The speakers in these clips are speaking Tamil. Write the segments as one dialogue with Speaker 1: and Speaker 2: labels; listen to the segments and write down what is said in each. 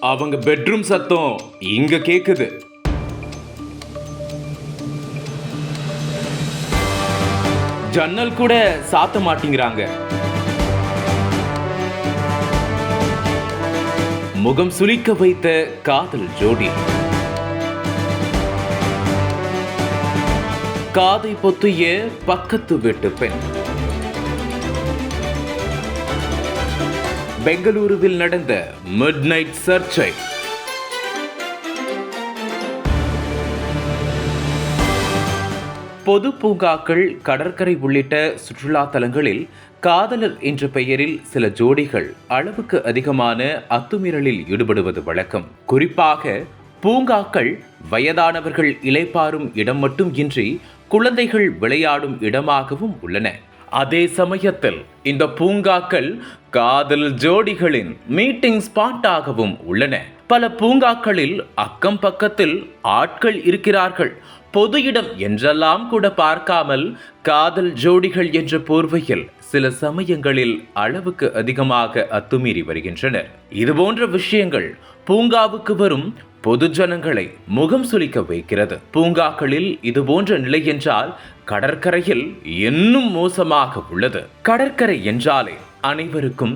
Speaker 1: அவங்க பெட்ரூம் சத்தம் இங்க கேக்குது. ஜன்னல் கூட சாத்த மாட்டேங்கிறாங்க. முகம் சுளிக்க வைத்த காதல் ஜோடி. காதை பொத்துய பக்கத்து வீட்டு பெண். பெங்களூருவில் நடந்த மிட் நைட் சர்ச்சை பொது பூங்காக்கள் கடற்கரை உள்ளிட்ட சுற்றுலா தலங்களில் காதலர் என்ற பெயரில் சில ஜோடிகள் அளவுக்கு அதிகமான அத்துமீறலில் ஈடுபடுவது வழக்கம். குறிப்பாக பூங்காக்கள் வயதானவர்கள் இளைப்பாறும் இடம் மட்டும் இன்றி குழந்தைகள் விளையாடும் இடமாகவும் உள்ளன. அதே சமயத்தில் இந்த பூங்காக்கள் காதல் ஜோடிகளின் மீட்டிங் ஸ்பாட்டாகவும் உள்ளன. பல பூங்காக்களில் அக்கம் பக்கத்தில் ஆட்கள் இருக்கிறார்கள். பொது இடம் என்றெல்லாம் கூட பார்க்காமல் காதல் ஜோடிகள் என்ற போர்வையில் சில சமயங்களில் அளவுக்கு அதிகமாக அத்துமீறி வருகின்றனர். இதுபோன்ற விஷயங்கள் பூங்காவுக்கு வரும் பொது ஜனங்களை முகம் சுளிக்க வைக்கிறது. பூங்காக்களில் இது போன்ற நிலை என்றால் கடற்கரையில் இன்னும் மோசமாக உள்ளது. கடற்கரை என்றாலே அனைவருக்கும்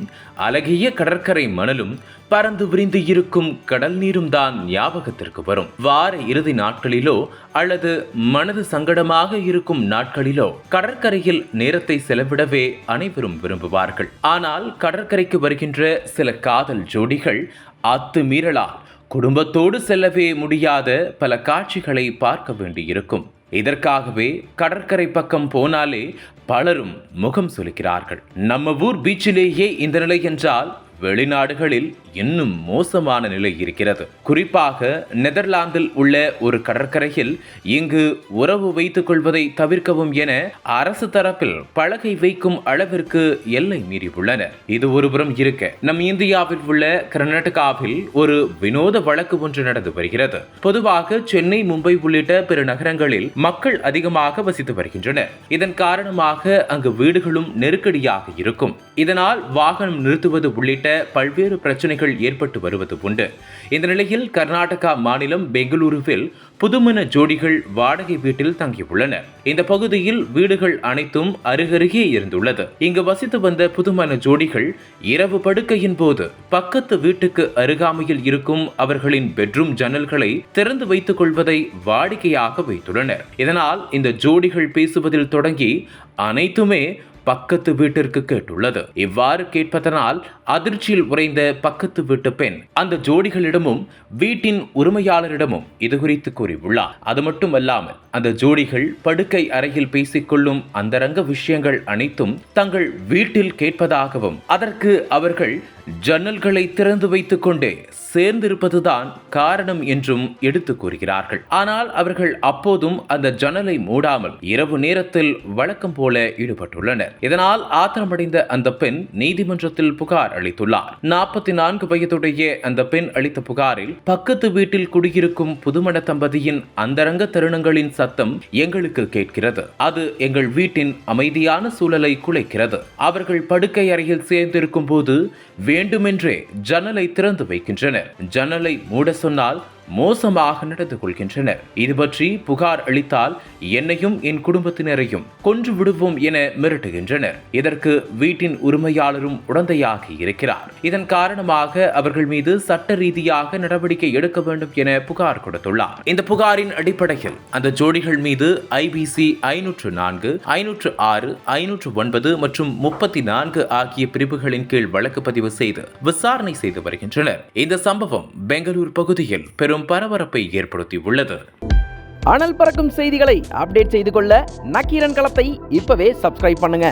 Speaker 1: அழகிய கடற்கரை மணலும் பறந்து விரிந்து இருக்கும் கடல் நீரும் தான் ஞாபகத்திற்கு வரும். வார இறுதி நாட்களிலோ அல்லது மனது சங்கடமாக இருக்கும் நாட்களிலோ கடற்கரையில் நேரத்தை செலவிடவே அனைவரும் விரும்புவார்கள். ஆனால் கடற்கரைக்கு வருகின்ற சில காதல் ஜோடிகள் அத்துமீறலால் குடும்பத்தோடு செல்லவே முடியாத பல காட்சிகளை பார்க்க வேண்டியிருக்கும். இதற்காகவே கடற்கரை பக்கம் போனாலே பலரும் முகம் சுளிக்கிறார்கள். நம்ம ஊர் பீச்சிலேயே இந்த நிலை என்றால் வெளிநாடுகளில் இன்னும் மோசமான நிலை இருக்கிறது. குறிப்பாக நெதர்லாந்தில் உள்ள ஒரு கடற்கரையில் இங்கு உறவு வைத்துக் கொள்வதை தவிர்க்கவும் என அரசு தரப்பில் பலகை வைக்கும் அளவிற்கு எல்லை மீறி உள்ளனர் இது ஒருபுறம் இருக்க நம் இந்தியாவில் உள்ள கர்நாடகாவில் ஒரு வினோத வழக்கு ஒன்று நடந்து வருகிறது. பொதுவாக சென்னை மும்பை உள்ளிட்ட பிற நகரங்களில் மக்கள் அதிகமாக வசித்து வருகின்றனர். இதன் காரணமாக அங்கு வீடுகளும் நெருக்கடியாக இருக்கும். இதனால் வாகனம் நிறுத்துவது உள்ளிட்ட பல்வேறு பிரச்சனைகள் ஏற்பட்டு வருவது உண்டு. இந்த நிலையில் கர்நாடகா மாநிலம் பெங்களூருவில் புதுமண ஜோடிகள் வாடகை வீட்டில் தங்கியுள்ளனர். இந்த பகுதியில் வீடுகள் அனைத்தும் அருகருகே இருந்துள்ளது. இங்கு வசித்து வந்த புதுமண ஜோடிகள் இரவு படுக்கையின் போது பக்கத்து வீட்டுக்கு அருகாமையில் இருக்கும் அவர்களின் பெட்ரூம் ஜன்னல்களை திறந்து வைத்துக் கொள்வதை வாடிக்கையாக வைத்துள்ளனர். இதனால் இந்த ஜோடிகள் பேசுவதில் தொடங்கி அனைத்துமே பக்கத்து வீட்டிற்கு கேட்டுள்ளது. இவ்வாறு கேட்பதனால் அதிர்ச்சியில் உறைந்த பக்கத்து வீட்டு பெண் அந்த ஜோடிகளிடமும் வீட்டின் உரிமையாளரிடமும் இது குறித்து கூறியுள்ளார். அது மட்டுமல்லாமல் அந்த ஜோடிகள் படுக்கை அறையில் பேசிக்கொள்ளும் அந்தரங்க விஷயங்கள் அனைத்தும் தங்கள் வீட்டில் கேட்பதாகவும் அதற்கு அவர்கள் ஜன்னல்களை திறந்து வைத்துக் கொண்டே சேர்ந்திருப்பதுதான் காரணம் என்றும் எடுத்து கூறுகிறார்கள். ஆனால் அவர்கள் அப்போதும் அந்த ஜன்னலை மூடாமல் இரவு நேரத்தில் வழக்கம் போல ஈடுபட்டுள்ளனர். இதனால் ஆத்திரமடைந்த அந்த பெண் நீதிமன்றத்தில் புகார் அளித்துள்ளார். நாற்பத்தி நான்கு வயதுடைய அந்த பெண் அளித்த புகாரில் பக்கத்து வீட்டில் குடியிருக்கும் புதுமண தம்பதியின் அந்தரங்க தருணங்களின் சத்தம் எங்களுக்கு கேட்கிறது. அது எங்கள் வீட்டின் அமைதியான சூழலை குலைக்கிறது. அவர்கள் படுக்கை அறையில் சேர்ந்திருக்கும் போது வேண்டுமென்றே ஜன்னலை திறந்து வைக்கின்றனர். ஜன்னலை மூட சொன்னால் மோசமாக நடந்து கொள்கின்றனர். இது பற்றி புகார் அளித்தால் என்னையும் என் குடும்பத்தினரையும் கொன்று விடுவோம் என மிரட்டுகின்றனர். இதற்கு வீட்டின் உரிமையாளரும் உடந்தையாக இருக்கிறார். இதன் காரணமாக அவர்கள் மீது சட்ட ரீதியாக நடவடிக்கை எடுக்க வேண்டும் என புகார் கொடுத்துள்ளார். இந்த புகாரின் அடிப்படையில் அந்த ஜோடிகள் மீது ஐபிசி ஐநூற்று நான்கு ஐநூற்று ஆறு ஐநூற்று ஒன்பது மற்றும் முப்பத்தி நான்கு ஆகிய பிரிவுகளின் கீழ் வழக்கு பதிவு செய்து விசாரணை செய்து வருகின்றனர். இந்த சம்பவம் பெங்களூர் பகுதியில் பெரும் பெரும் பரபரப்பை ஏற்படுத்தியுள்ளது
Speaker 2: அனல் பறக்கும் செய்திகளை அப்டேட் செய்து கொள்ள நக்கீரன் களத்தை இப்பவே சப்ஸ்கிரைப் பண்ணுங்க.